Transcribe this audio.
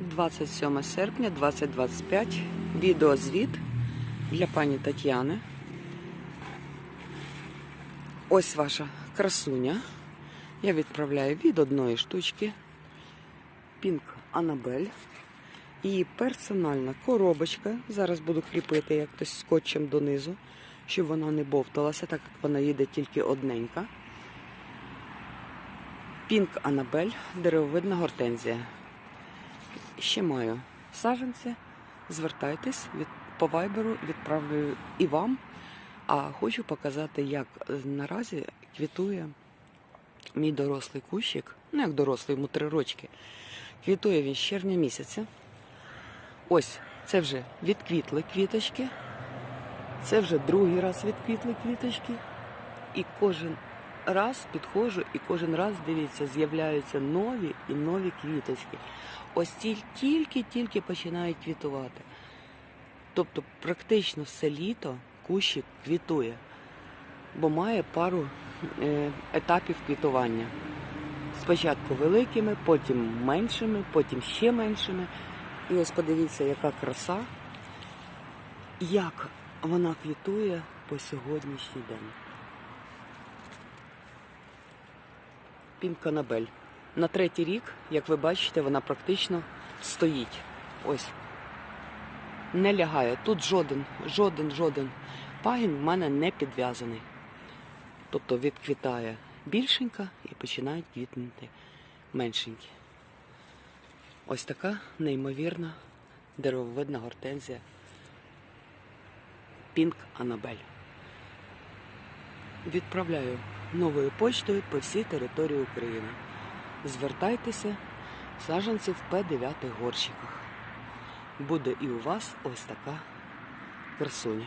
27 серпня 2025. Відеозвіт для пані Тетяни. Ось ваша красуня. Я відправляю від одної штучки. Пінк Анабель. І персональна коробочка. Зараз буду кріпити як хтось скотчем донизу, щоб вона не бовталася, так як вона їде тільки одненька. Пінк Анабель, деревовидна гортензія. Ще маю саджанці. Звертайтесь від, по вайберу, відправлю і вам. А хочу показати, як наразі квітує мій дорослий кущик. Ну, як дорослий, йому три рочки. Квітує він з червня місяця. Ось, це вже відквітли квіточки. Це вже другий раз відквітли квіточки. І кожен раз підходжу, і кожен раз, дивіться, з'являються нові і нові квіточки. Ось ті- тільки-тільки починають квітувати. Тобто практично все літо кущик квітує, бо має пару е, етапів квітування. Спочатку великими, потім меншими, потім ще меншими. І ось подивіться, яка краса, як вона квітує по сьогоднішній день. Пінканабель. На третій рік, як ви бачите, вона практично стоїть. Ось. Не лягає. Тут жоден, жоден, жоден пагін в мене не підв'язаний. Тобто відквітає більшенька і починають квітнути меншенькі. Ось така неймовірна деревовидна гортензія Пінк Анабель. Відправляю новою почтою по всій території України. Звертайтеся, саджанці в П9 горщиках. Буде і у вас ось така красуня.